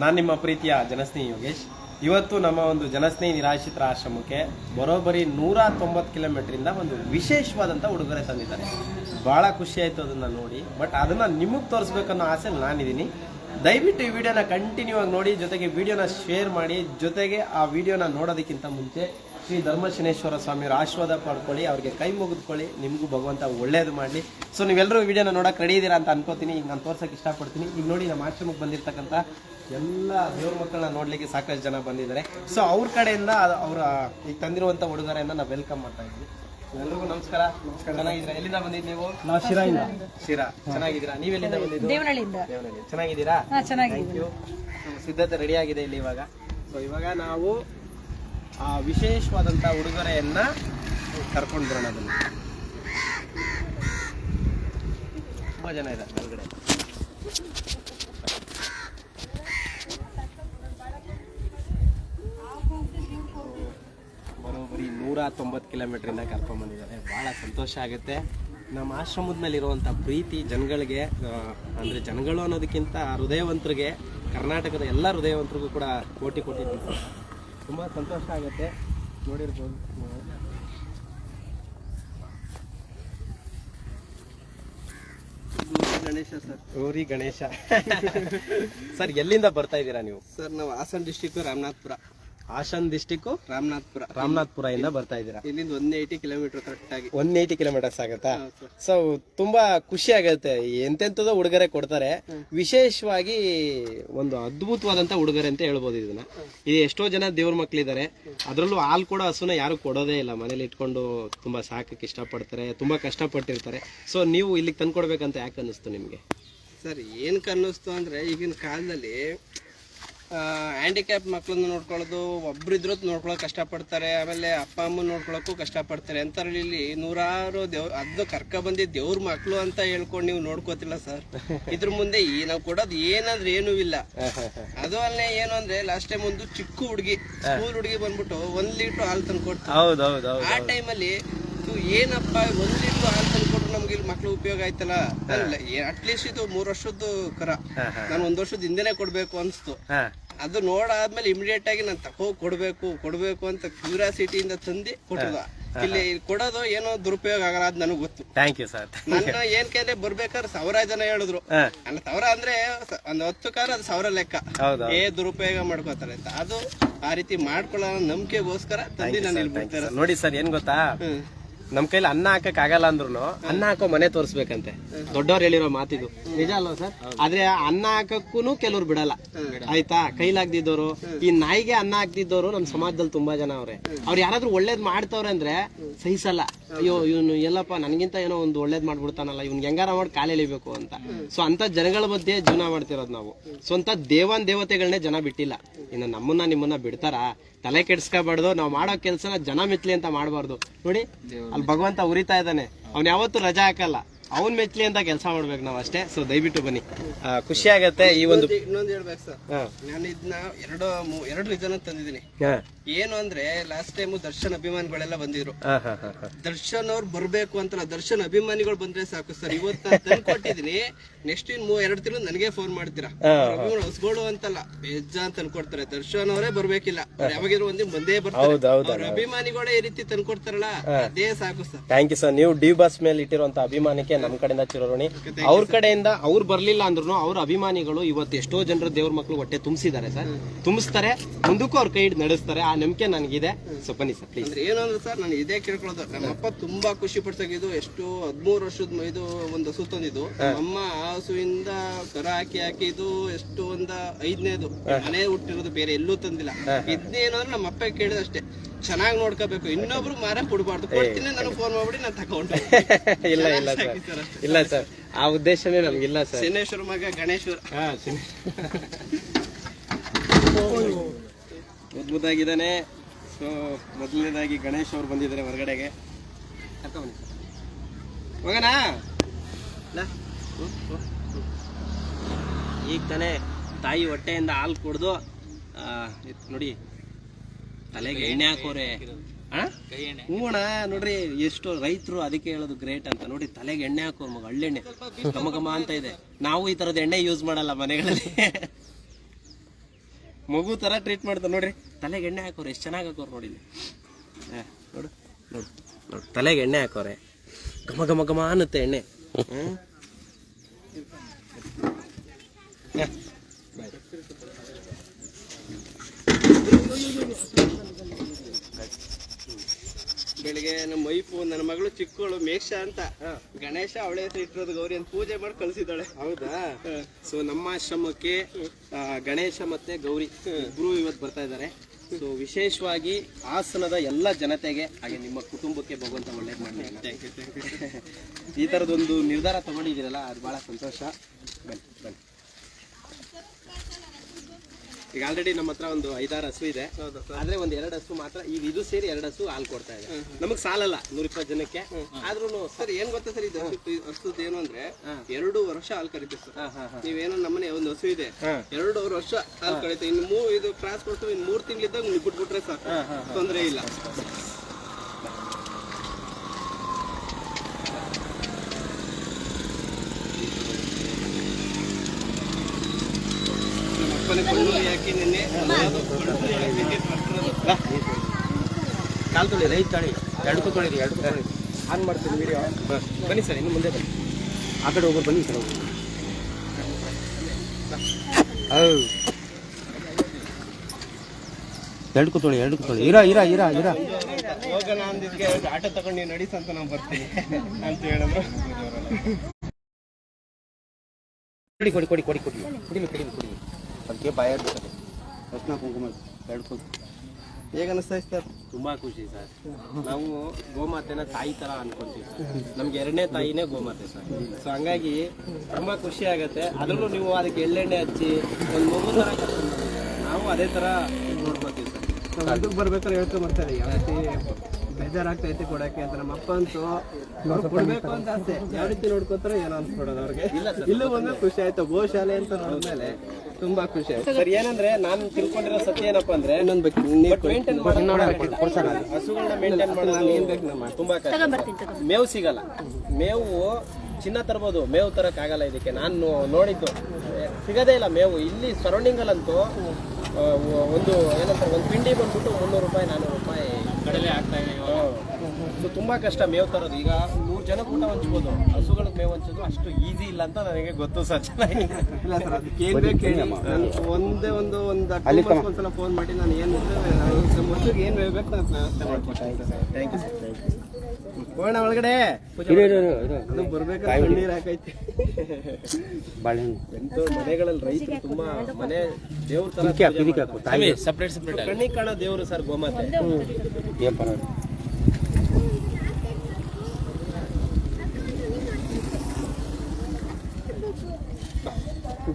ನಾನು ನಿಮ್ಮ ಪ್ರೀತಿಯ ಜನಸ್ನೇಹಿ ಯೋಗೇಶ್. ಇವತ್ತು ನಮ್ಮ ಒಂದು ಜನಸ್ನೇಹಿ ನಿರಾಶ್ರಿತರ ಆಶ್ರಮಕ್ಕೆ ಬರೋಬ್ಬರಿ ನೂರ ತೊಂಬತ್ತು ಕಿಲೋಮೀಟ್ರಿಂದ ಒಂದು ವಿಶೇಷವಾದಂಥ ಉಡುಗೊರೆ ತಂದಿದ್ದಾರೆ. ಭಾಳ ಖುಷಿ ಆಯಿತು ಅದನ್ನು ನೋಡಿ, ಬಟ್ ಅದನ್ನು ನಿಮಗೆ ತೋರಿಸ್ಬೇಕನ್ನೋ ಆಸೆ ನಾನಿದ್ದೀನಿ. ದಯವಿಟ್ಟು ಈ ವಿಡಿಯೋನ ಕಂಟಿನ್ಯೂ ಆಗಿ ನೋಡಿ, ಜೊತೆಗೆ ವಿಡಿಯೋನ ಶೇರ್ ಮಾಡಿ, ಜೊತೆಗೆ ಆ ವಿಡಿಯೋನ ನೋಡೋದಕ್ಕಿಂತ ಮುಂಚೆ ಶ್ರೀ ಧರ್ಮಶನೇಶ್ವರ ಸ್ವಾಮಿಯವರ ಆಶೀರ್ವಾದ ಪಡ್ಕೊಳ್ಳಿ ಅವ್ರಿಗೆ ಕೈ ಮುಗಿದ್ಕೊಳ್ಳಿ ನಿಮಗೂ ಭಗವಂತ ಒಳ್ಳೇದು ಮಾಡಲಿ. ಸೊ ನೀವೆಲ್ಲರೂ ವಿಡಿಯೋನ ನೋಡೋಕೆ ರೆಡಿ ಇದ್ದೀರಾ ಅಂತ ಅನ್ಕೋತೀನಿ. ಈಗ ನಾನು ತೋರ್ಸೋಕೆ ಇಷ್ಟಪಡ್ತೀನಿ. ಈಗ ನೋಡಿ ನಮ್ಮ ಆಶ್ರಮಕ್ಕೆ ಬಂದಿರ್ತಕ್ಕಂಥ ಎಲ್ಲ ದೇವ್ರ ಮಕ್ಕಳನ್ನ ನೋಡಲಿಕ್ಕೆ ಸಾಕಷ್ಟು ಜನ ಬಂದಿದ್ದಾರೆ. ಸೊ ಅವ್ರ ಕಡೆಯಿಂದ ಅವರ ಈಗ ತಂದಿರುವಂಥ ಉಡುಗೊರೆಯನ್ನು ನಾವು ವೆಲ್ಕಮ್ ಮಾಡ್ತಾ ಇದ್ದೀವಿ ಎಲ್ರಿಗೂ ನಮಸ್ಕಾರ. ಚೆನ್ನಾಗಿದ್ದೀರಾ? ಎಲ್ಲಿಂದ ಬಂದಿದ್ದು ನೀವು? ನಾವು ಶಿರಾಯಿಂದ. ಶಿರಾ. ಚೆನ್ನಾಗಿದ್ದೀರಾ? ನೀವೆಲ್ಲಿಂದ ಬಂದಿದ್ದು? ದೇವನಹಳ್ಳಿಯಿಂದ. ದೇವನಹಳ್ಳಿ. ಚೆನ್ನಾಗಿದ್ದೀರಾ? ಹಾ ಚೆನ್ನಾಗಿದೆ ಥ್ಯಾಂಕ್ ಯು ಸಿದ್ಧತೆ ರೆಡಿ ಆಗಿದೆ ಇಲ್ಲಿ ಇವಾಗ. ಸೊ ಇವಾಗ ನಾವು ಆ ವಿಶೇಷವಾದಂಥ ಉಡುಗೊರೆಯನ್ನು ಕರ್ಕೊಂಡು ಬರೋಣ ಅದನ್ನು. ತುಂಬ ಜನ ಇದೆ ಒಳಗಡೆ ಬರೋಬ್ಬರಿ ನೂರ ತೊಂಬತ್ತು ಕಿಲೋಮೀಟ್ರಿಂದ ಕರ್ಕೊಂಡ್ ಬಂದಿದ್ದಾರೆ ಭಾಳ ಸಂತೋಷ ಆಗುತ್ತೆ. ನಮ್ಮ ಆಶ್ರಮದ ಮೇಲೆ ಇರುವಂಥ ಪ್ರೀತಿ ಜನಗಳಿಗೆ ಅಂದರೆ ಜನಗಳು ಅನ್ನೋದಕ್ಕಿಂತ ಹೃದಯವಂತರಿಗೆ, ಕರ್ನಾಟಕದ ಎಲ್ಲ ಹೃದಯವಂತರಿಗೂ ಕೂಡ ಕೋಟಿ ಕೋಟಿ. ತುಂಬ ಸಂತೋಷ ಆಗುತ್ತೆ. ನೋಡಿರ್ಬೋದು ಗಣೇಶ ಸರ್. ಗೌರಿ ಗಣೇಶ. ಸರ್ ಎಲ್ಲಿಂದ ಬರ್ತಾ ಇದ್ದೀರಾ ನೀವು? ಸರ್ ನಾವು ಹಾಸನ ಡಿಸ್ಟಿಕ್ ರಾಮನಾಥ್ಪುರ. ಹಾಸನ್ ಡಿಸ್ಟಿಕ್ ರಾಮನಾಥ್ಪುರ. ರಾಮನಾಥ್ಪುರ ಇಂದ ಬರ್ತಾ ಇದ್ದೀರಾ? ಇಲ್ಲಿಂದ ಒನ್ ಏಯ್ಟಿ ಕಿಲೋಮೀಟರ್ ಕರೆಕ್ಟ್ ಆಗಿ. ಒನ್ ಏಯ್ಟಿ ಕಿಲೋಮೀಟರ್ಸ್ ಆಗುತ್ತಾ? ಸೊ ತುಂಬಾ ಖುಷಿ ಆಗುತ್ತೆ. ಎಂತೆಂಥದೋ ಉಡುಗೊರೆ ಕೊಡ್ತಾರೆ. ವಿಶೇಷವಾಗಿ ಒಂದು ಅದ್ಭುತವಾದಂತ ಉಡುಗೊರೆ ಅಂತ ಹೇಳ್ಬೋದು ಇದನ್ನ. ಇದು ಎಷ್ಟೋ ಜನ ದೇವ್ರ ಮಕ್ಳಿದ್ದಾರೆ ಅದರಲ್ಲೂ ಹಾಲು ಕೂಡ ಹಸುನ ಯಾರು ಕೊಡೋದೇ ಇಲ್ಲ. ಮನೇಲಿ ಇಟ್ಕೊಂಡು ತುಂಬಾ ಸಾಕಕ್ಕೆ ಇಷ್ಟಪಡ್ತಾರೆ ತುಂಬಾ ಕಷ್ಟಪಟ್ಟಿರ್ತಾರೆ. ಸೊ ನೀವು ಇಲ್ಲಿಗೆ ತಂದ್ಕೊಡ್ಬೇಕಂತ ಯಾಕೆ ಅನ್ನಿಸ್ತು ನಿಮ್ಗೆ? ಸರ್ ಏನ್ ಅನ್ನಿಸ್ತು ಅಂದ್ರೆ ಈಗಿನ ಕಾಲದಲ್ಲಿ ಹ್ಯಾಂಡಿಕ್ಯಾಪ್ ಮಕ್ಕಳನ್ನ ನೋಡ್ಕೊಳ್ಳೋದು ಒಬ್ಬರಿದ್ರು ನೋಡ್ಕೊಳಕ್ ಕಷ್ಟಪಡ್ತಾರೆ ಆಮೇಲೆ ಅಪ್ಪ ಅಮ್ಮ ನೋಡ್ಕೊಳಕ್ಕೂ ಕಷ್ಟಪಡ್ತಾರೆ. ಅಂತಾರಲ್ಲಿ ಇಲ್ಲಿ ನೂರಾರು ದೇವ್ ಅದನ್ನ ಕರ್ಕ ಬಂದಿದ್ದ ದೇವ್ರ ಮಕ್ಕಳು ಅಂತ ಹೇಳ್ಕೊಂಡು ನೀವು ನೋಡ್ಕೋತಿಲ್ಲ ಸರ್. ಇದ್ರ ಮುಂದೆ ಈ ನಾವು ಕೊಡೋದು ಏನಂದ್ರೆ ಏನೂ ಇಲ್ಲ. ಅದು ಅಲ್ಲೇ ಏನು ಅಂದ್ರೆ ಲಾಸ್ಟ್ ಟೈಮ್ ಒಂದು ಚಿಕ್ಕ ಹುಡುಗಿ ಸ್ಕೂಲ್ ಹುಡುಗಿ ಬಂದ್ಬಿಟ್ಟು ಒಂದ್ ಲೀಟರ್ ಹಾಲು ತಂದು ಕೊಡ್ತಾರೆ ಆ ಟೈಮಲ್ಲಿ ಏನಪ್ಪ ಒಂದ್ ಲೀಟರ್ ಹಾಲು ತಂದು ಕೊಟ್ರು ನಮ್ಗೆ ಇಲ್ಲಿ ಮಕ್ಳು ಉಪಯೋಗ ಆಯ್ತಲ್ಲ? ಅಟ್ಲೀಸ್ಟ್ ಇದು ಮೂರ್ ವರ್ಷದ್ದು ಕರ. ನಾನು ಒಂದ್ ವರ್ಷದ ಹಿಂದೆನೆ ಕೊಡ್ಬೇಕು ಅನ್ಸ್ತು. ಅದು ನೋಡಾದ್ಮೇಲೆ ಇಮಿಡಿಯೇಟ್ ಆಗಿ ನಾನು ತಕೋ ಕೊಡ್ಬೇಕು ಕೊಡ್ಬೇಕು ಅಂತ ಕ್ಯೂರಿಯಾಸಿಟಿಯಿಂದ ತಂದು ಕೊಟ್ಟದ. ಇಲ್ಲಿ ಕೊಡೋದು ಏನೋ ದುರುಪಯೋಗ ಆಗಲ್ಲ ಅದ್ ನನಗೆ ಗೊತ್ತು. ಥ್ಯಾಂಕ್ ಯು ಸರ್ ನನ್ನ ಏನ್ ಕೇಳಿ ಬರ್ಬೇಕಾದ್ರೆ ಸಾವಿರ ಜನ ಹೇಳಿದ್ರು. ಅಲ್ಲ ಸಾವಿರ ಅಂದ್ರೆ ಒಂದ್ ಹತ್ತು ಕಾರ ಅದು ಸಾವಿರ ಲೆಕ್ಕ. ಏ ದುರುಪಯೋಗ ಮಾಡ್ಕೋತಾರೆ ಅಂತ. ಅದು ಆ ರೀತಿ ಮಾಡ್ಕೊಳ್ಳೋ ನಂಬಿಕೆಗೋಸ್ಕರ ತಂದಿ ನಾನು ಇಲ್ಲಿ ನೋಡಿ ಸರ್ ಏನ್ ಗೊತ್ತಾ? ನಮ್ ಕೈಲಿ ಅನ್ನ ಹಾಕಕ್ ಆಗಲ್ಲ ಅಂದ್ರು ಅನ್ನ ಹಾಕೋ ಮನೆ ತೋರಿಸ್ಬೇಕಂತೆ. ದೊಡ್ಡವ್ರು ಹೇಳಿರೋ ಮಾತಿದು. ನಿಜ ಅಲ್ವಾ ಸರ್? ಆದ್ರೆ ಅನ್ನ ಹಾಕಕ್ಕೂ ಕೆಲವ್ರು ಬಿಡಲ್ಲ. ಆಯ್ತಾ? ಕೈಲಾಗ್ದಿದ್ದವರು ಈ ನಾಯಿಗೆ ಅನ್ನ ಹಾಕ್ದಿದ್ದವರು ನಮ್ ಸಮಾಜದಲ್ಲಿ ತುಂಬಾ ಜನ ಅವ್ರೆ. ಅವ್ರು ಯಾರಾದ್ರೂ ಒಳ್ಳೇದ್ ಮಾಡ್ತವ್ರೆ ಅಂದ್ರೆ ಸಹಿಸಲ್ಲ. ಅಯ್ಯೋ, ಇವನು ಎಲ್ಲಪ್ಪ, ನನಗಿಂತ ಏನೋ ಒಂದು ಒಳ್ಳೇದ್ ಮಾಡ್ಬಿಡ್ತಾನಲ್ಲ, ಇವ್ನ್ ಹೆಂಗಾರ ಮಾಡಿ ಕಾಲೆಳಿಬೇಕು ಅಂತ. ಸೊ ಅಂತ ಜನಗಳ ಮಧ್ಯೆ ಜೀವನ ಮಾಡ್ತಿರೋದು ನಾವು. ಸ್ವಂತ ದೇವಾನ್ ದೇವತೆಗಳನ್ನೇ ಜನ ಬಿಟ್ಟಿಲ್ಲ. ಇನ್ನು ನಮ್ಮನ್ನ ನಿಮ್ಮನ್ನ ಬಿಡ್ತಾರ? ತಲೆ ಕೆಡ್ಸ್ಕೋಬಾರ್ದು, ನಾವು ಮಾಡೋ ಕೆಲಸನ ಜನ ಮೆತ್ಲಿ ಅಂತ ಮಾಡಬಾರ್ದು. ನೋಡಿ, ಅಲ್ಲಿ ಭಗವಂತ ಉರಿತಾ ಇದ್ದಾನೆ. ಅವ್ನ್ ಯಾವತ್ತೂ ರಜಾ ಹಾಕಲ್ಲ. ಅವನ್ ಮೆಚ್ಲಿ ಅಂತ ಕೆಲಸ ಮಾಡ್ಬೇಕು ನಾವು ಅಷ್ಟೇ. ಸೊ ದಯವಿಟ್ಟು ಬನ್ನಿ. ಆ, ಖುಷಿ ಆಗತ್ತೆ ಈ ಒಂದು ಇನ್ನೊಂದು ಹೇಳ್ಬೇಕು ಸರ್. ಹಾ. ನಾನು ಇದನ್ನ ಎರಡು ಮೂ- ಎರಡು ರೀಸನ್ ತಂದಿದ್ದೀನಿ. ಹಾ. ಏನು ಅಂದ್ರೆ ಲಾಸ್ಟ್ ಟೈಮ್ ದರ್ಶನ್ ಅಭಿಮಾನಿಗಳೆಲ್ಲ ಬಂದಿದ್ರು. ಹಾ, ಹಾ, ಹಾ, ಹಾ. ದರ್ಶನ್ ಅವ್ರು ಬರ್ಬೇಕು ಅಂತ ದರ್ಶನ್ ಅಭಿಮಾನಿಗಳು ಬಂದ್ರೆ ಸಾಕು ಸರ್. ಇವತ್ತು ನಾನು ತಂದು ಕೊಟ್ಟಿದ್ದೀನಿ ನೆಕ್ಸ್ಟ್ ಇನ್ ಮೂ- ಎರಡು ತಿಂಗಳು ನನಗೆ ಫೋನ್ ಮಾಡ್ತೀರಾ? ಹೊಸಗೋಳು ಅಂತಲ್ಲ ಬೇಜ ಅಂತ ಅನ್ಕೊಡ್ತಾರೆ. ದರ್ಶನ್ ಅವರೇ ಬರ್ಬೇಕಿಲ್ಲ. ಯಾವಾಗಿರೋ ಯಾವಾಗಿದ್ರು ಒಂದಿನ ಬಂದೇ ಬರ್ತಾರೆ. ಅಭಿಮಾನಿಗಳೇ ಈ ರೀತಿ ತಂದ್ಕೊಡ್ತಾರಲ್ಲ ಅದೇ ಸಾಕು ಸರ್. ಥ್ಯಾಂಕ್ ಯು ಸರ್ ನೀವು ಡಿ ಬಸ್ ಮೇಲೆ ಇಟ್ಟಿರುವಂತ ಅಭಿಮಾನಕ್ಕೆ ನಮ್ಮ ಕಡೆಯಿಂದ ಚಿರೋಣಿ ಅವ್ರ ಕಡೆಯಿಂದ ಅವ್ರು ಬರ್ಲಿಲ್ಲ ಅಂದ್ರೂ ಅವ್ರ ಅಭಿಮಾನಿಗಳು ಇವತ್ತು ಎಷ್ಟೋ ಜನರ ದೇವ್ರ ಮಕ್ಕಳು ಹೊಟ್ಟೆ ತುಂಬಿಸಿದ್ದಾರೆ ಸರ್. ತುಂಬಿಸ್ತಾರೆ ಮುಂದಕ್ಕೂ ಅವ್ರ ಕೈ ಹಿಡ್ದು ನಡೆಸ್ತಾರೆ. ಆ ನಂಬಿಕೆ ನನಗಿದೆ. ಸೊ ಬನ್ನಿ ಸರ್ ಪ್ಲೀಸ್ ಅಂದ್ರೆ ಏನು ಅಂದ್ರೆ ಸರ್ ನಾನು ಇದೇ ಕೇಳ್ಕೊಳ್ಳೋದು. ನಮ್ಮಪ್ಪ ತುಂಬಾ ಖುಷಿ ಪಡ್ಸಾಗಿದ್ದು ಎಷ್ಟು ಹದಿಮೂರು ವರ್ಷದ ಇದು ಒಂದು ಹಸು ತಂದಿದ್ದು. ಅಮ್ಮ ಆ ಹಸುವಿಂದ ಕರ ಹಾಕಿ ಹಾಕಿ ಇದು ಎಷ್ಟು ಒಂದ ಐದನೇದು. ಮನೆ ಹುಟ್ಟಿರೋದು ಬೇರೆ ಎಲ್ಲೂ ತಂದಿಲ್ಲ. ಇದ್ನೇನು ಅಂದ್ರೆ ನಮ್ಮ ಅಪ್ಪ ಕೇಳಿದಷ್ಟೇ. ಚೆನ್ನಾಗಿ ನೋಡ್ಕೋಬೇಕು. ಇನ್ನೊಬ್ರು ಮಾರ ಕೊಡ್ಬಾರ್ದು. ಕೊಡ್ತೀನಿ ನಾನು ಫೋನ್ ಮಾಡ್ಬಿಡಿ ನಾನು ತಗೊಂಡು ಇಲ್ಲ ಇಲ್ಲ ಸರ್. ಇಲ್ಲ ಸರ್. ಆ ಉದ್ದೇಶನೇ ನಮ್ಗಿಲ್ಲ ಸರ್. ಶನೇಶ್ವರ ಮಗ ಗಣೇಶ್ವರ. ಅದ್ಭುತಾಗಿದ್ದಾನೆ ಸೊ ಮೊದಲನೇದಾಗಿ ಗಣೇಶ್ ಅವ್ರು ಬಂದಿದ್ದಾರೆ ಹೊರಗಡೆಗೆ. ಹೋಗನಾ ಬನ್ನಿ ಈಗ ತಾನೇ ತಾಯಿ ಹೊಟ್ಟೆಯಿಂದ ಹಾಲು ಕುಡ್ದು ನೋಡಿ, ತಲೆಗೆ ಎಣ್ಣೆ ಹಾಕೋರೆ. ಹೂಣ ನೋಡ್ರಿ, ಎಷ್ಟು ರೈತರು ಅದಕ್ಕೆ ಹೇಳೋದು ಗ್ರೇಟ್ ಅಂತ. ನೋಡಿ, ತಲೆಗೆ ಎಣ್ಣೆ ಹಾಕೋ ಮಗ, ಹಳ್ಳೆಣ್ಣೆ. ಘಮ ಘಮ ಅಂತ ಇದೆ. ನಾವು ಈ ತರದ ಎಣ್ಣೆ ಯೂಸ್ ಮಾಡಲ್ಲ ಮನೆಗಳಲ್ಲಿ. ಮಗು ತರ ಟ್ರೀಟ್ ಮಾಡ್ತಾರೆ ನೋಡ್ರಿ. ತಲೆಗೆ ಎಣ್ಣೆ ಹಾಕೋರು, ಎಷ್ಟು ಚೆನ್ನಾಗಿ ಹಾಕೋರು ನೋಡಿ. ನೋಡು ನೋಡು ತಲೆಗೆ ಎಣ್ಣೆ ಹಾಕೋರೆ. ಘಮ ಘಮ ಘಮ ಅನ್ನುತ್ತೆ ಎಣ್ಣೆ ಹ್ಮ್. ಆ, ಬಾಯ್. ಬೆಳಿಗ್ಗೆ ನಮ್ಮ ವೈಫು ನನ್ನ ಮಗಳು ಚಿಕ್ಕವಳು ಮೇಕ್ಷ ಅಂತ. ಗಣೇಶ ಅವಳೆ ಹೆಸರು ಇಟ್ಟಿರೋದು ಗೌರಿ ಅಂತ ಪೂಜೆ ಮಾಡಿ ಕಳ್ಸಿದ್ದಾಳೆ. ಹೌದಾ? ಸೊ ನಮ್ಮ ಆಶ್ರಮಕ್ಕೆ ಗಣೇಶ ಮತ್ತೆ ಗೌರಿ ಗುರು ಇವತ್ತು ಬರ್ತಾ ಇದ್ದಾರೆ. ಸೊ ವಿಶೇಷವಾಗಿ ಹಾಸನದ ಎಲ್ಲ ಜನತೆಗೆ ಹಾಗೆ ನಿಮ್ಮ ಕುಟುಂಬಕ್ಕೆ ಭಗವಂತ ಒಳ್ಳೇದು ಮಾಡಿ ಈ ಥರದೊಂದು ನಿರ್ಧಾರ ತಗೊಂಡಿದ್ದೀರಲ್ಲ ಅದು ಬಹಳ ಸಂತೋಷ. ಬನ್ನಿ ಬನ್ನಿ. ಈಗ ಆಲ್ರೆಡಿ ನಮ್ಮ ಹತ್ರ ಒಂದು ಐದಾರು ಹಸು ಇದೆ. ಆದ್ರೆ ಒಂದ್ ಎರಡು ಹಸು ಮಾತ್ರ ಈಗ ಇದು ಸೇರಿ ಎರಡು ಹಸು ಹಾಲು ಕೊಡ್ತಾ ಇದೆ. ನಮಗ್ ಸಾಲಲ್ಲ ನೂರ ಇಪ್ಪತ್ತು ಜನಕ್ಕೆ ಆದ್ರೂ ಸರ್ ಏನ್ ಗೊತ್ತಾ ಸರ್ ಇದು ಹಸುದ್ ಏನು ಅಂದ್ರೆ ಎರಡು ವರ್ಷ ಹಾಲು ಕರಿತೀವಿ ಸರ್. ನೀವೇನೋ ನಮ್ಮನೆ ಒಂದು ಹಸು ಇದೆ. ಎರಡು ವರ್ಷ ಹಾಲು ಕರಿತೀವಿ. ಇನ್ನು ಮೂರು ಇದು ಕ್ರಾಸ್ ಕೊಡ್ತೀವಿ ಇನ್ನು ಮೂರು ತಿಂಗಳಿದ್ದಾಗ ನೀವು ಬಿಟ್ಬಿಟ್ರೆ ಸಾಕು ತೊಂದರೆ ಇಲ್ಲ ನಮ್ಮ ಅಪ್ಪನೇ ಕೊಳ್ಳು ಯಾಕೆ ನಿನ್ನೆ ಅದು ಕೊಳ್ಳು ಯಾಕೆ ಬರ್ತಿರೋದು? ಕಾಲ್ ತೊಳಿ ರೈತ ತಳಿ. ಎರಡು ತೊಳಿರಿ ಎರಡು ತೊಳಿ ಆನ್ ಮಾಡ್ತೀನಿ ವಿಡಿಯೋ ಬನ್ನಿ ಸರ್ ಇನ್ನು ಮುಂದೆ ಬನ್ನಿ. ಆ ಕಡೆ ಹೋಗೋರು ಬನ್ನಿ ಸರ್ ಹೋಗಿ ಎರಡು ಕೂತ್ಕೊಳ್ಳಿ ಎರಡು ಕೂತ್ಕೊಳ್ಳಿ ಇರ ಇರ ಇರ ಇರ. ಹೋಗೋಣ ಅಂದಿದ್ಗೆ ಆಟೋ ತಗೊಂಡು ನೀವು ನಡೀಸ್ ಅಂತ ನಾವು ಬರ್ತೀನಿ ಅಂತ ಹೇಳಿದ್ರು. ಕೊಡಿ ಕೊಡಿ ಕೊಡಿ ಕೊಡಿ ಕೊಡಿ. ಕುಡಿಲಿ ಕುಡಿಲಿ ಕುಡಿಲಿ ಅದಕ್ಕೆ ಬಾಯ ಅರ್ಶಿನ ಕುಂಕುಮ ಎರಡು ಕುಂಕುಮ ಹೇಗೆ ಅನಿಸ್ತಾ ಸರ್? ತುಂಬ ಖುಷಿ ಸರ್. ನಾವು ಗೋಮಾತೆನ ತಾಯಿ ಥರ ಅನ್ಕೊಂತೀವಿ. ನಮ್ಗೆ ಎರಡನೇ ತಾಯಿನೇ ಗೋಮಾತೆ ಸರ್. ಸೊ ಹಂಗಾಗಿ ತುಂಬ ಖುಷಿ ಆಗುತ್ತೆ. ಅದ್ರಲ್ಲೂ ನೀವು ಅದಕ್ಕೆ ಎಳ್ಳೆಣ್ಣೆ ಹಚ್ಚಿ ಒಂದು ಮಗು ಥರ ನಾವು ಅದೇ ಥರ ನೋಡ್ಕೋತೀವಿ ಸರ್. ನಾವು ಇದಕ್ಕೆ ಬರ್ಬೇಕಾದ್ರೆ ಹೇಳ್ತಾ ಮಾಡ್ತಾರೆ ಯಾವ ರೀತಿ ಬೇಜಾರಾಗ್ತೈತೆ ಕೊಡಕ್ಕೆ ಅಂತ ನಮ್ಮ ಅಪ್ಪ ಅಂತೂ ಕೊಡ್ಬೇಕು ಅಂತ ಆಸೆ. ಯಾವ ರೀತಿ ನೋಡ್ಕೋತಾರೆ ಏನೋ ಅನ್ಸ್ಬಿಡೋದು ಅವ್ರಿಗೆ. ಇಲ್ಲ ಬಂದ್ರೆ ಖುಷಿ ಆಯ್ತು. ಗೋಶಾಲೆ ಅಂತ ನೋಡಿದ್ಮೇಲೆ ತುಂಬಾ ಖುಷಿ ಆಯ್ತು. ಸರ್ ಏನಂದ್ರೆ ನಾನು ತಿಳ್ಕೊಂಡಿರೋ ಸತ್ಯ ಏನಪ್ಪಾ ಅಂದ್ರೆ ಇನ್ನೊಂದು ಬೇಕು ಮೇಂಟೈನ್ ಹಸುಗಳನ್ನ ಮೇಂಟೈನ್ ಮಾಡೋದು ತುಂಬಾ ಕಷ್ಟ. ಮೇವು ಸಿಗಲ್ಲ. ಮೇವು ಚಿನ್ನ ತರ್ಬೋದು. ಮೇವು ತರಕ್ ಆಗಲ್ಲ ಇದಕ್ಕೆ. ನಾನು ನೋಡಿದ್ದು. ಸಿಗದೇ ಇಲ್ಲ ಮೇವು. ಇಲ್ಲಿ ಸರೌಂಡಿಂಗ್ ಅಲ್ಲಂತೂ ಒಂದು ಏನಂತಾರೆ ಒಂದು ಪಿಂಡಿ ಬಂದ್ಬಿಟ್ಟು ಮುನ್ನೂರು ರೂಪಾಯಿ ನಾನ್ನೂರು ರೂಪಾಯಿ ಕಡಲೆ ಆಗ್ತಾ ಇದೆ ಸೊ ತುಂಬ ಕಷ್ಟ ಮೇವು ತರೋದು. ಈಗ ನೂರು ಜನ ಊಟ ಹಂಚ್ಬೋದು. ಹಸುಗಳಿಗೆ ಮೇವು ಹಂಚೋದು ಅಷ್ಟು ಈಸಿ ಇಲ್ಲ ಅಂತ ನನಗೆ ಗೊತ್ತು ಸರ್. ಚೆನ್ನಾಗಿ ಇಲ್ಲ ಸರ್ ಬೇಕು ಹೇಳಿ ನಾನು ಒಂದೇ ಒಂದು ಒಂದು ಒಂದ್ಸಲ ಫೋನ್ ಮಾಡಿ ನಾನು ಏನು ಮಕ್ಕಳಿಗೆ ಏನು ಬೇಕು ನಾನು ವ್ಯವಸ್ಥೆ ಮಾಡ್ಕೊಡ್ತೀನಿ sir. Thank you sir thank you ಹೋಗೋಣ ಒಳಗಡೆ. ಬರ್ಬೇಕು ಅದು ನೀರು ಹಾಕೈತೆ. ಬಾಳೆಹಣ್ಣು. ಎಂತೋ ಮನೆಗಳಲ್ಲಿ ರೈತರು ತುಂಬಾ ಮನೆ ದೇವ್ರ ತರ ಸಪ್ರೇಟ್ ಸಪ್ರೇಟ್ ಕಣ್ಣಿಗೆ ಕಾಣೋ ದೇವರು ಸರ್ ಗೋಮಾತೆ. ಏನ್ ಪರವಾಗಿಲ್ಲ.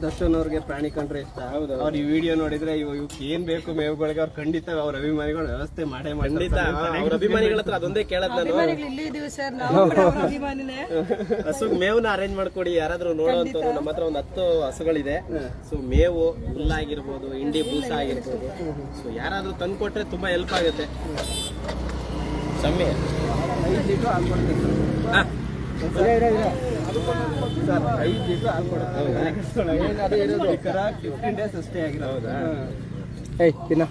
ದರ್ಶನ್ ಅವ್ರಿಗೆ ಪ್ರಾಣಿ ಕಂಡ್ರೆ ಇಷ್ಟ. ಹೌದು. ಅವ್ರ ಈ ವಿಡಿಯೋ ನೋಡಿದ್ರೆ ಇವ್ ಇವಕ್ಕೆ ಏನ್ ಬೇಕು ಮೇವುಗಳಿಗೆ ಅವ್ರು ಖಂಡಿತ ಅವ್ರ ಅಭಿಮಾನಿಗಳ ವ್ಯವಸ್ಥೆ ಮಾಡೇ ಖಂಡಿತ. ಅವ್ರ ಅಭಿಮಾನಿಗಳ ಹತ್ರ ಅದೊಂದೇ ಕೇಳದ್ ನಾನು. ಇಲ್ಲೇ ಇದೀವಿ ಸರ್. ನಾವು ಕೂಡ ಅವ್ರ ಅಭಿಮಾನಿನೇ. ಹಸು ಮೇವ್ನ ಅರೇಂಜ್ ಮಾಡ್ಕೊಡಿ. ಯಾರಾದ್ರೂ ನೋಡೋಂಥವ್ರು ನಮ್ಮ ಹತ್ರ ಒಂದು ಹತ್ತು ಹಸುಗಳಿದೆ. ಸೊ ಮೇವು ಹುಲ್ಲಾಗಿರ್ಬೋದು ಇಂಡಿ ಬೂಸ ಆಗಿರ್ಬೋದು ಸೊ ಯಾರಾದ್ರೂ ತಂದು ಕೊಟ್ರೆ ತುಂಬಾ ಹೆಲ್ಪ್ ಆಗುತ್ತೆ. ಸಮ್ಮಿ ಐದು ಲೀಟರ್. ಸರ್ ಐದು ಕರ ಫಿಫ್ಟೀನ್ ಡೇಸ್ ಅಷ್ಟೇ ಆಗಿರೋದು ಏಯ್ ತಿನ್ನ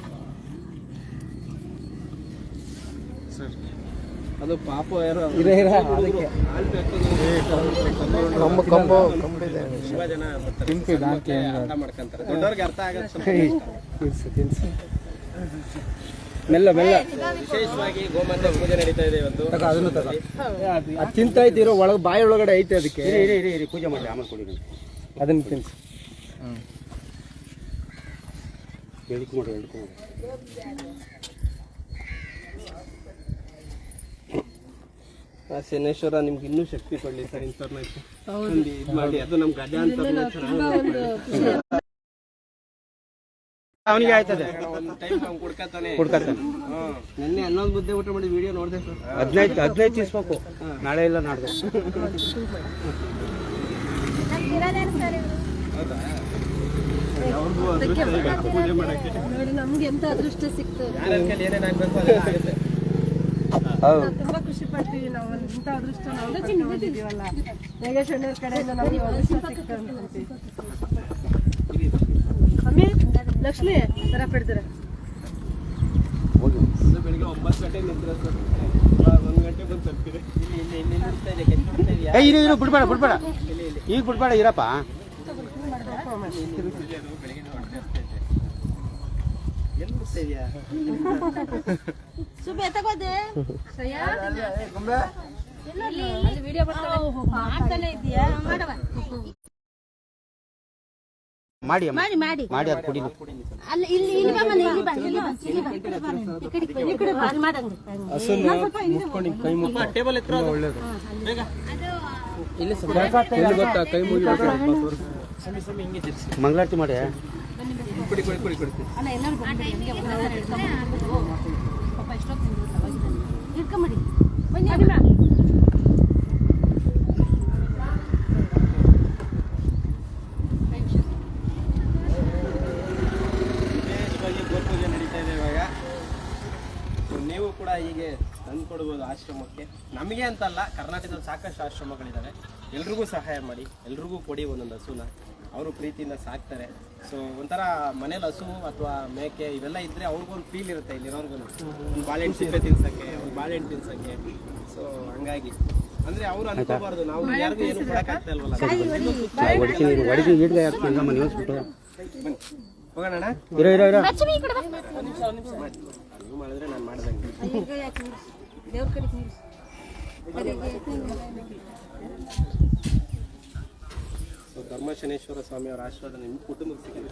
ಅದು ಪಾಪ ಯಾರೋ ಇರ ಇರ ಅದಕ್ಕೆ ಕಂಬ ಕಂಬ ತುಂಬಾ ಜನ ತಿನ್ಸಿ, ಅರ್ಥ ಮಾಡ್ಕೊಂತಾರೆ. ದೊಡ್ಡವ್ರಿಗೆ ಅರ್ಥ ಆಗತ್ತೆ ತಿನ್ಸು ಮೆಲ್ಲ ಮೆಲ್ಲ. ವಿಶೇಷವಾಗಿ ಗೋಮಾತೆ ಪೂಜೆ ನಡೀತಾ ಇದೆ ಇವತ್ತು. ಅದನ್ನು ತಗೋ ಅದು ತಿಂತಾ ಇದ್ದೀರೋ ಒಳಗೆ ಬಾಯಿ ಒಳಗಡೆ ಐತೆ ಅದಕ್ಕೆ. ಇರಿ ಇರಿ ಇರಿ ಇರಿ ಪೂಜೆ ಮಾಡಿ ಆಮೇಲೆ ಕೊಡಿ ಅದನ್ನು ತಿನ್ಸ್. ಎಳ್ಕು ಮಾಡಿ ಎಳ್ಕು ಮಾಡಿ ಆ ಶನೇಶ್ವರ ನಿಮ್ಗೆ ಇನ್ನೂ ಶಕ್ತಿ ಕೊಡ್ಲಿ ಸರ್ ಇಂಥವ್ರನ್ನ ಇದು ಮಾಡಿ ಅದು ನಮ್ಮ ಗಜ ಅಂತ ಅವನಿಗೆ ಆಯ್ತದೆ. ಕೊಡ್ಕತ್ತಾನೆ. ನಿನ್ನೆ ಹನ್ನೊಂದು ಮುದ್ದೆ ಊಟ ಮಾಡಿ ವಿಡಿಯೋ ನೋಡಿದೆ ಸರ್. ಹದಿನೈದು ಹದಿನೈದು ತಿನ್ಸ್ಬೇಕು ನಾಳೆ ಇಲ್ಲ ನಾಡ್ದು. ನಮ್ಗೆ ಎಂತ ಅದೃಷ್ಟ ಸಿಕ್ತು ಯಾರ್ಯಾರ ಕೈಲಿ ಏನೇನ್ ಆಗ್ಬೇಕು ಹೌದು. ತುಂಬಾ ಖುಷಿ ಪಡ್ತೀವಿ ನಾವು ಇಂಥ ಅದೃಷ್ಟ ನಾವು ನಾಗೇಶ್ ಅಣ್ಣವ್ರ ಕಡೆಯಿಂದ ನಮಗೆ ಅದೃಷ್ಟ ಸಿಕ್ತು ಅಮ್ಮಿ? ಲಕ್ಷ್ಮಿ ತರ ಪಡ್ತಾರೆ. ಹೋಗಿ. ಬೆಳಿಗ್ಗೆ ಒಂಬತ್ತು ಗಂಟೆ ನಿಂತಿರೋ ಒಂದು ಗಂಟೆ ಬಂದು ತಲುಪಿದೆ ಇಲ್ಲಿ ಇಲ್ಲಿ ಇಲ್ಲಿ ನಿಲ್ತಾ ಇದೆ ಕೆಲ್ಸ ಮಾಡ್ತಾ ಇದೆಯಾ? ಏ ಇರು ಇರು ಬಿಡ್ಬೇಡ ಬಿಡ್ಬೇಡ. ಈಗ ಬಿಡ್ಬೇಡ ಇರಪ್ಪ. ಎಲ್ಲಿ ಬಿಡ್ತಾ ಇದೆಯಾ ಸುಬ್ಬಿ ಎತ್ತಗೋದೆ ವಿಡಿಯೋ ಮಾಡ್ತಾನೆ ಇದೀಯಾ? ಮಾಡವ ಮಾಡಿ ಅಮ್ಮ. ಮಾಡಿ ಮಾಡಿ. ಮಾಡಿ ಅದು ಕುಡಿ ಅಲ್ಲ ಇಲ್ಲಿ ಇಲ್ಲಿ ಬಾ ಮನೆ ಇಲ್ಲಿ ಬಾ ಇಲ್ಲಿ ಬಾ ಇಲ್ಲಿ ಬಾ ಈ ಕಡೆ ಬಾ ನೀನು. ಈ ಕಡೆ ಬಾ, ಈ ಕಡೆ ಬಾ ಅಲ್ಲಿ ಮಾಡಂಗೆ ಅಮ್ಮ, ಟೇಬಲ್ ಎತ್ತರ ಅದು. ಬೇಗ. ಮಂಗಳಾರತಿ ಮಾಡಿ. ಕುಡಿ ಕುಡಿ ಕುಡಿ ಕುಡಿ. ಅಲ್ಲ ಎಲ್ಲರೂ ಬಂದ್ಬಿಡಿ ಹಂಗೆ ಹಿಡ್ಕೊಂಡ್ಬಿಡು. ಪಾಪ ಎಷ್ಟೊತ್ತು ಹೋಗಿದ್ದಾನೆ. ಹಿಡ್ಕೊಂಬಿಡಿ ಬನ್ನಿ ಅಮ್ಮ. ವಿಶೇಷವಾಗಿ ಗೋಪೂಜೆ ನಡೀತಾ ಇದೆ ಇವಾಗ ಸೊ ನೀವು ಕೂಡ ಹೀಗೆ ತಂದು ಕೊಡ್ಬೋದು ಆಶ್ರಮಕ್ಕೆ ನಮಗೆ ಅಂತಲ್ಲ ಕರ್ನಾಟಕದಲ್ಲಿ ಸಾಕಷ್ಟು ಆಶ್ರಮಗಳಿದ್ದಾವೆ ಎಲ್ರಿಗೂ ಸಹಾಯ ಮಾಡಿ ಎಲ್ರಿಗೂ ಕೊಡಿ ಒಂದೊಂದು ಹಸುನ. ಅವರು ಪ್ರೀತಿಯಿಂದ ಸಾಕ್ತಾರೆ. ಸೊ ಒಂಥರ ಮನೇಲಿ ಹಸು ಅಥವಾ ಮೇಕೆ ಇವೆಲ್ಲ ಇದ್ರೆ ಅವ್ರಿಗೊಂದು ಫೀಲ್ ಇರುತ್ತೆ ಇಲ್ಲಿರೋರ್ಗು. ಒಂದು ಬಾಳೆಹಣ್ಣು ಸಿಪ್ಪೆ ತಿನ್ಸಕ್ಕೆ ಒಂದು ಬಾಳೆಹಣ್ಣು ತಿನ್ಸೋಕ್ಕೆ. ಸೊ ಹಂಗಾಗಿ. ಅಂದ್ರೆ ಅವ್ರು ಅನ್ಕೋಬಾರ್ದು ನಾವು ಯಾರಿಗೂ ಏನು ಕೊಡಕ್ಕಾಗ್ತಾ ಇಲ್ವಲ್ಲ? ಹೋಗೋಣ ಮಾಡಿದ್ರೆ ನಾನು ಮಾಡ್ದಂಗೆ. ಸೊ ಧರ್ಮಶನೇಶ್ವರ ಸ್ವಾಮಿ ಅವರ ಆಶೀರ್ವಾದ ನಿಮ್ಮ ಕುಟುಂಬಕ್ಕೆ ಸಿಗಲಿ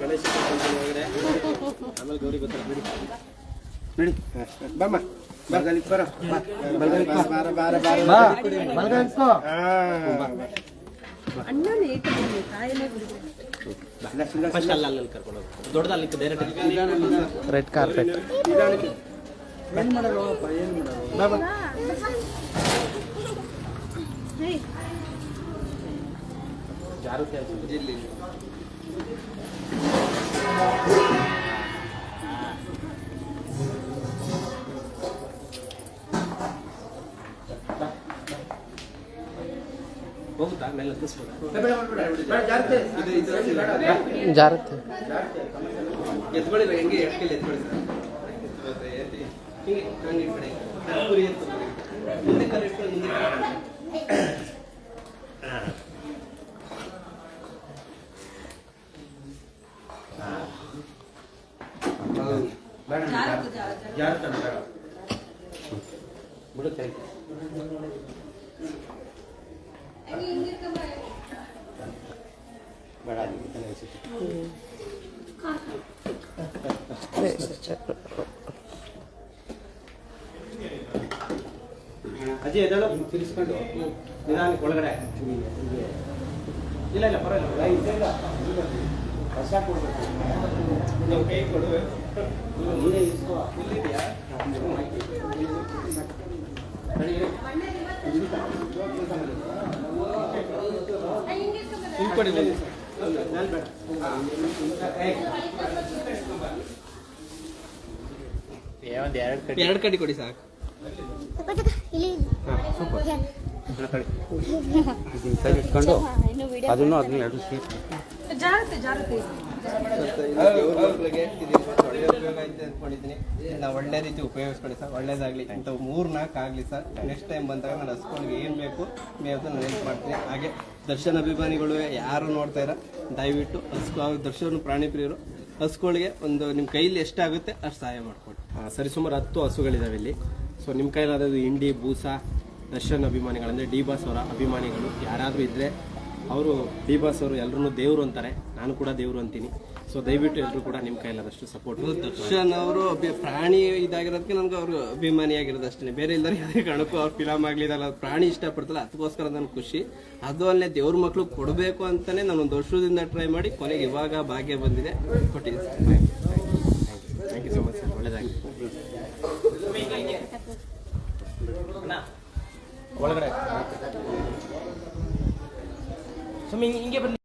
ಗಣೇಶ ಒಳಗಡೆ ಆಮೇಲೆ ಗೌರಿ ಬರ್ತಾರೆ ಬಿಡಿ ಬಿಡಿ ಬಮ್ಮ ಬಲ್ಗಾಲಿಗೆ ಬರೋ ಬಾ ಬಾರ ಬಾರ ಬಾರ ಬಾರ ಬಾ ಫಸ್ಟ್ ಅಲ್ಲಿ ಅಲ್ಲಿ ಕರ್ಕೊಂಡು ಹೋಗಿ ದೊಡ್ಡದಲ್ಲಿ ಡೈರೆಕ್ಟ್ ರೆಡ್ ಕಾರ್ಪೆಟ್ ಜಾರುತ್ತೆ ಹೋಗುತ್ತಾ? ಮೇಲೆ ಹತ್ತಿಸ್ಬೋದಾ ಇದು ಇದು ಜಾರತ್ತೆ ಎತ್ಕೊಳ್ಳಿ ಹೆಂಗೆ ಎಟ್ಕೆಲ್ಲ ಎತ್ಕೊಳ್ಳಿ ಸರ್ ಮತ್ತೆ ಎತ್ತಿ. ಹಿಂಗೆ ಹಂಗೆ ಈ ಕಡೆ. ಗುರಿ ಎತ್ತು. ಮುಂದೆ ಕಾಲು ಇಟ್ಕೊಂಡು ಮುಂದೆ ಕಾಲು. ಜಾರುತ್ತಲ್ಲ ಬೇಡ. ಬಿಡು ಕೈ. ಬೇಡ ಅಲ್ಲಿ ಈ ಕಡೆ ಎಸಿಟ್ಟು. ಅಜ್ಜಿ ಎದಳು ತಿರ್ಸ್ಕೊಂಡು ನಿಧಾನಕ್ಕೆ ಒಳಗಡೆ. ಇಲ್ಲ ಇಲ್ಲ, ಪರವಾಗಿಲ್ಲ. ಇಲ್ಲ. ಕಸ ಕೊಡ್ಬೇಕು. ನಾವು ಕೈ ಕೊಡು. ನೀನೇ ಇಸ್ಕೋ. ಇಲ್ಲಿದೆಯಾ? ಹಿಂಗೆ ಕೊಡಿ. ನಾನ್ ಬೇಡ. ಎರಡು ಕಡಿ ಕೊಡಿ ಸಾಕು. ಇಟ್ಕೊಂಡು ಅದನ್ನು ಅದನ್ನು ಎರಡು ಒಳ್ಳೆ ಉಪಯೋಗ ಐತೆ ಅನ್ಕೊಂಡಿದ್ದೀನಿ ನಾವು ಒಳ್ಳೆ ರೀತಿ ಉಪಯೋಗಿಸ್ಕೊಳ್ಳಿ ಸರ್ ಒಳ್ಳೇದಾಗ್ಲಿ. ಅಂತ ಮೂರ್ ನಾಲ್ಕು ಆಗಲಿ ಸರ್. ನೆಕ್ಸ್ಟ್ ಟೈಮ್ ಬಂದಾಗ ನಾನು ಹಸ್ಕೊಳ್ಗೆ ಏನು ಬೇಕು ಮೇವು ನಾನು ಹೆಲ್ಪ್ ಮಾಡ್ತೀನಿ ಹಾಗೆ ದರ್ಶನ್ ಅಭಿಮಾನಿಗಳು ಯಾರು ನೋಡ್ತಾ ಇರ, ದಯವಿಟ್ಟು ಹಸ್ಕೊ ದರ್ಶನ ಪ್ರಾಣಿ ಪ್ರಿಯರು ಹಸುಗಳಿಗೆ ಒಂದು ನಿಮ್ಮ ಕೈಲಿ ಎಷ್ಟಾಗುತ್ತೆ ಅಷ್ಟು ಸಹಾಯ ಮಾಡಿಕೊಡಿ. ಸರಿ, ಸುಮಾರು ಹತ್ತು ಹಸುಗಳಿದಾವೆ ಇಲ್ಲಿ. ಸೊ ನಿಮ್ಮ ಕೈಲಾದದು ಇಂಡಿ ಬೂಸ, ದರ್ಶನ್ ಅಭಿಮಾನಿಗಳು, ಅಂದರೆ ಡಿ ಬಾಸ್ ಅವರ ಅಭಿಮಾನಿಗಳು ಯಾರಾದರೂ ಇದ್ದರೆ ಅವರು ಡಿ ಬಾಸ್ ಅವರು ಎಲ್ಲರೂ ದೇವರು ಅಂತಾರೆ. ನಾನು ಕೂಡ ದೇವರು ಅಂತೀನಿ. ಸೊ ದಯವಿಟ್ಟು ಎಲ್ಲರೂ ಕೂಡ ನಿಮ್ಮ ಕೈಲಾದಷ್ಟು ಸಪೋರ್ಟ್ ದರ್ಶನ್ ಅವರು ಪ್ರಾಣಿ ಇದಾಗಿರೋದಕ್ಕೆ ನನಗೆ ಅವರು ಅಭಿಮಾನಿ ಆಗಿರೋದು ಅಷ್ಟೇ ಬೇರೆ ಇಲ್ಲದ್ರೆ ಯಾವುದೇ ಕಾರಣಕ್ಕೂ ಅವ್ರ ಫಿಲಮ್ ಆಗಲಿ ಇದಲ್ಲ ಪ್ರಾಣಿ ಇಷ್ಟಪಡ್ತಲ್ಲ ಅದಕ್ಕೋಸ್ಕರ ನನಗೆ ಖುಷಿ. ಅದು ಅಲ್ಲೇ ದೇವ್ರ ಮಕ್ಕಳು ಕೊಡಬೇಕು ಅಂತಲೇ ನಾನು ಒಂದು ವರ್ಷದಿಂದ ಟ್ರೈ ಮಾಡಿ ಕೊನೆಗೆ ಇವಾಗ ಭಾಗ್ಯ ಬಂದಿದೆ. ಕೊಟ್ಟಿದ್ದೀನಿ thank you so much sir ಒಳ್ಳೆಯದಾಗಿ ಒಳಗಡೆ. ಸುಮ್ಮನೆ ಹಿಂಗೆ